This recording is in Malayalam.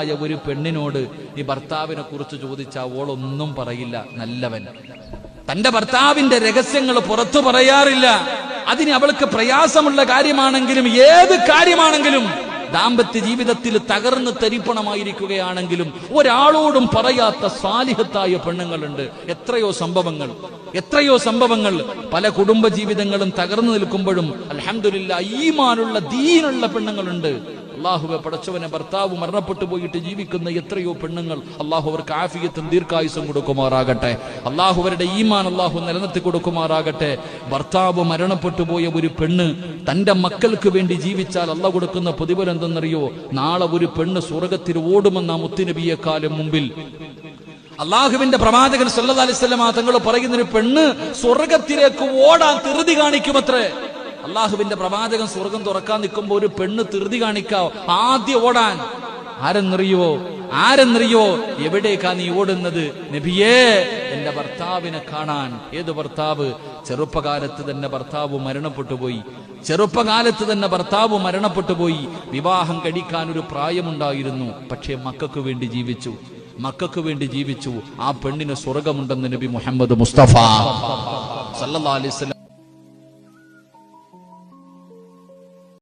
ആയ ഒരു പെണ്ണിനോട് ഈ ഭർത്താവിനെ കുറിച്ച് ചോദിച്ച ഓളൊന്നും പറയില്ല നല്ലവൻ. തന്റെ ഭർത്താവിന്റെ രഹസ്യങ്ങൾ പുറത്തു പറയാറില്ല. അതിന് അവൾക്ക് പ്രയാസമുള്ള കാര്യമാണെങ്കിലും ഏത് കാര്യമാണെങ്കിലും ദാമ്പത്യ ജീവിതത്തിൽ തകർന്ന് തരിപ്പണമായിരിക്കുകയാണെങ്കിലും ഒരാളോടും പറയാത്ത സാലിഹത്തായ പെണ്ണുങ്ങളുണ്ട്. എത്രയോ സംഭവങ്ങൾ എത്രയോ സംഭവങ്ങൾ പല കുടുംബ ജീവിതങ്ങളും തകർന്നു നിൽക്കുമ്പോഴും അലഹമില്ല ഈമാനുള്ള ദീനുള്ള പെണ്ണുങ്ങളുണ്ട്. അള്ളാഹുവെ പടച്ചവനെ ഭർത്താവ് മരണപ്പെട്ടു പോയിട്ട് ജീവിക്കുന്ന എത്രയോ പെണ്ണുങ്ങൾ അള്ളാഹു അവർക്ക് ആഫിയത്തും ദീർഘായുസും കൊടുക്കുമാറാകട്ടെ. അള്ളാഹു അവരുടെ ഈമാൻ അള്ളാഹു നിലനിർത്തി കൊടുക്കുമാറാകട്ടെ. ഭർത്താവ് മരണപ്പെട്ടു പോയ ഒരു പെണ്ണ് തന്റെ മക്കൾക്ക് വേണ്ടി ജീവിച്ചാൽ അള്ള കൊടുക്കുന്ന പ്രതിഫലം എന്തെന്നറിയോ? നാളെ ഒരു പെണ്ണ് സ്വർഗത്തിൽ ഓടുമെന്ന മുത്തുനബിയെക്കാലം മുമ്പിൽ. അള്ളാഹുവിന്റെ പ്രവാചകൻ സല്ലല്ലാഹു അലൈഹി തങ്ങൾ പറയുന്ന ഒരു പെണ്ണ് സ്വർഗത്തിലേക്ക് ഓടാൻ തിരുതി കാണിക്കുമത്രേ. അള്ളാഹുവിന്റെ പ്രവാചകൻ സ്വർഗം തുറക്കാൻ നിൽക്കുമ്പോ ഒരു പെണ്ണ് തൃതി കാണിക്കാവോ? ആദ്യം ഓടാൻ. ആരെന്നറിയോ ആരെന്നറിയോ എവിടേക്കാ നീ ഓടുന്നത്? നബിയേ എന്റെ ഭർത്താവിനെ കാണാൻ. ഏത് ഭർത്താവ്? ചെറുപ്പകാലത്ത് തന്നെ ഭർത്താവ് മരണപ്പെട്ടു പോയി. ചെറുപ്പകാലത്ത് തന്നെ ഭർത്താവ് മരണപ്പെട്ടു പോയി. വിവാഹം കഴിക്കാൻ ഒരു പ്രായമുണ്ടായിരുന്നു. പക്ഷേ മക്കൾക്ക് വേണ്ടി ജീവിച്ചു. മക്കൾക്ക് വേണ്ടി ജീവിച്ചു. ആ പെണ്ണിന് സ്വർഗമുണ്ടെന്ന് നബി മുഹമ്മദ് മുസ്തഫ. സല്ലാ വസല്ലം